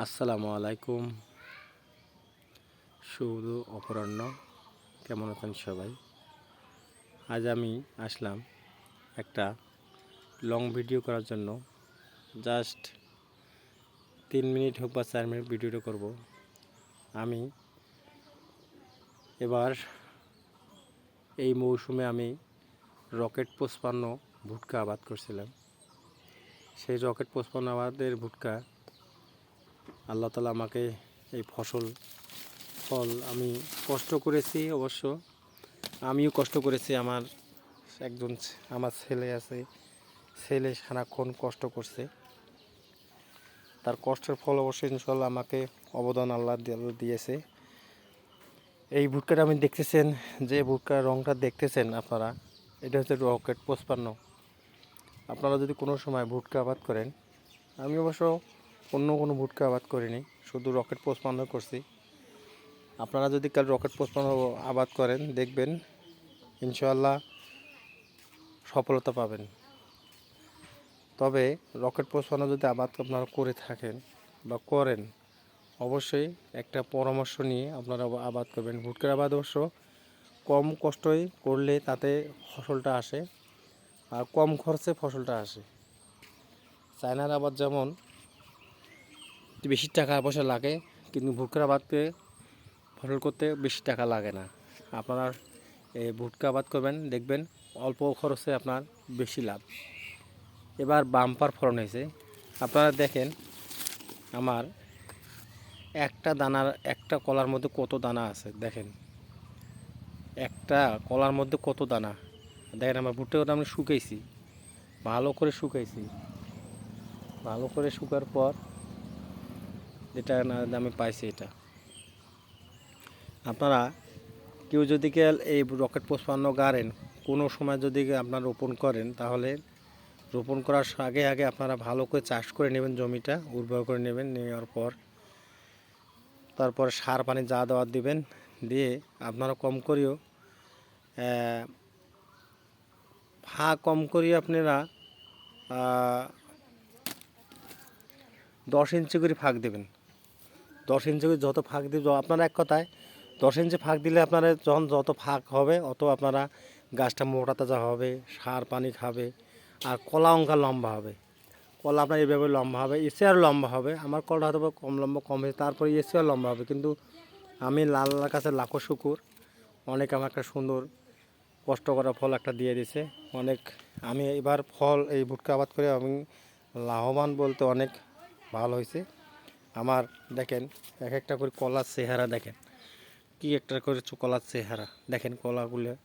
আসসালামু আলাইকুম। শুভ অপরাহ্ন, কেমন আছেন সবাই? আজ আমি আসলাম একটা লং ভিডিও করার জন্য। জাস্ট তিন মিনিট হোক বা চার মিনিট ভিডিওটা করব। আমি এবার এই মৌসুমে আমি রকেট পোষপান্ন ভুটকা আবাদ করছিলাম। সেই রকেট পোষপান্ন আবাদের ভুট্টা আল্লাহ তালা আমাকে এই ফসল, ফল আমি কষ্ট করেছি অবশ্য। আমিও কষ্ট করেছি, আমার একজন আমার ছেলে আছে। ছেলে সারাক্ষণ কষ্ট করছে। তার কষ্টের ফল অবশ্যই ইনশাল্লাহ আমাকে অবদান আল্লাহ দিয়েছে। এই ভুটকাটা আমি দেখতেছেন, যে ভুটকার রংটা দেখতেছেন আপনারা, এটা হচ্ছে রকেট পোষপান্ন আপনারা যদি কোনো সময় ভুটকা আবাদ করেন, আমি অবশ্য অন্য কোনো ভুট্টা আবাদ করিনি, শুধু রকেট পোষপান্ন করছি। আপনারা যদি কাল রকেট পোষপান্ন আবাদ করেন, দেখবেন ইনশাল্লাহ সফলতা পাবেন। তবে রকেট পোষপান্ন যদি আবাদ আপনারা করে থাকেন বা করেন, অবশ্যই একটা পরামর্শ নিয়ে আপনারা আবাদ করবেন। ভুট্টার আবাদ অবশ্য কম কষ্টই করলে তাতে ফসলটা আসে, আর কম খরচে ফসলটা আসে। চায়নার আবাদ যেমন বেশি টাকা পয়সা লাগে, কিন্তু ভুট্টার আবাদকে ফসল করতে বেশি টাকা লাগে না। আপনার এই ভুট্টা আবাদ করবেন, দেখবেন অল্প খরচে আপনার বেশি লাভ। এবার বাম্পার ফলন হয়েছে। আপনারা দেখেন, আমার একটা দানার, একটা কলার মধ্যে কত দানা আছে, দেখেন। একটা কলার মধ্যে কত দানা? দেখেন, আমার ভুট্টাটা আমি শুকাইছি। ভালো করে শুকাইছি। ভালো করে শুকার পর যেটা না আমি পাইছি এটা। আপনারা কেউ যদি এই রকেট পোষপান্ন গাড়েন, কোনো সময় যদি আপনারা রোপণ করেন, তাহলে রোপণ করার আগে আগে আপনারা ভালো করে চাষ করে নেবেন জমিটা, উর্বর করে নেবেন, নেওয়ার পর তারপর সার পানি যা দেওয়ার দিবেন, দিয়ে আপনারা কম করেও ফা কম করিয়ে আপনারা দশ ইঞ্চি করে ফাঁক দেবেন। দশ ইঞ্চি যত ফাঁক দিব আপনারা এক কথায়, দশ ইঞ্চি ফাঁক দিলে আপনারা যখন যত ফাঁক হবে, অত আপনারা গাছটা মোটা তাজা হবে, সার পানি খাবে, আর কলা অঙ্কা লম্বা হবে। কলা আপনার এইভাবে লম্বা হবে এসে আর লম্বা হবে। আমার কলটা হয়তো কম লম্বা, কম হয়েছে, তারপরে এসে আর লম্বা হবে। কিন্তু আমি লাল কাছে লাখো শুকুর। অনেক আমার একটা সুন্দর কষ্ট করা ফল একটা দিয়ে দিছে অনেক আমি এবার ফল এই ভুট্টা আবাদ করে আমি লাভবান বলতে অনেক ভালো হয়েছে। আমার দেখেন, এক একটা করে কলার চেহারা দেখেন। কি একটা করে কলার চেহারা। দেখেন কলাগুলো।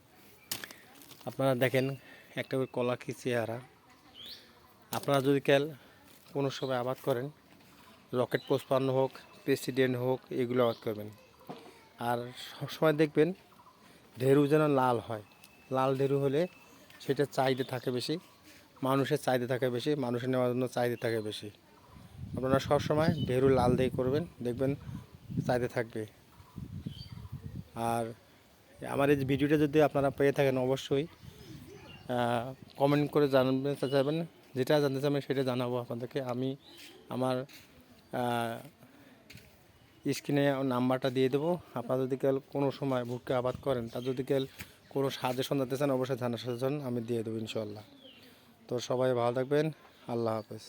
আপনারা দেখেন একটা করে কলা কি চেহারা। আপনারা যদি কেল কোনো সময় আবাদ করেন, রকেট পোষপান্ন হোক, প্রেসিডেন্ট হোক, এগুলো আবাদ করবেন। আর সবসময় দেখবেন, ঢেরু যেন লাল হয়। লাল ঢেরু হলে সেটা চাহিদা থাকে বেশি, মানুষের চাহিদা থাকে বেশি, মানুষের নেওয়ার জন্য চাহিদা থাকে বেশি। আপনারা সবসময় ঢেরু লাল দিয়ে করবেন, দেখবেন চাইতে থাকবে। আর আমার এই ভিডিওটা যদি আপনারা পেয়ে থাকেন অবশ্যই কমেন্ট করে জানাবেন চাইবেন যেটা জানতে চাবেন সেটা জানাব আপনাদেরকে। আমি আমার স্ক্রিনে নাম্বারটা দিয়ে দেবো। আপনারা যদি কেউ কোনো সময় ভুট্টা আবাদ করেন, তার যদি কেউ কোনো সাজেশন দিতে চান, অবশ্যই জানার সাজেশন আমি দিয়ে দেবো ইনশাল্লাহ তো সবাই ভালো থাকবেন, আল্লাহ হাফেজ।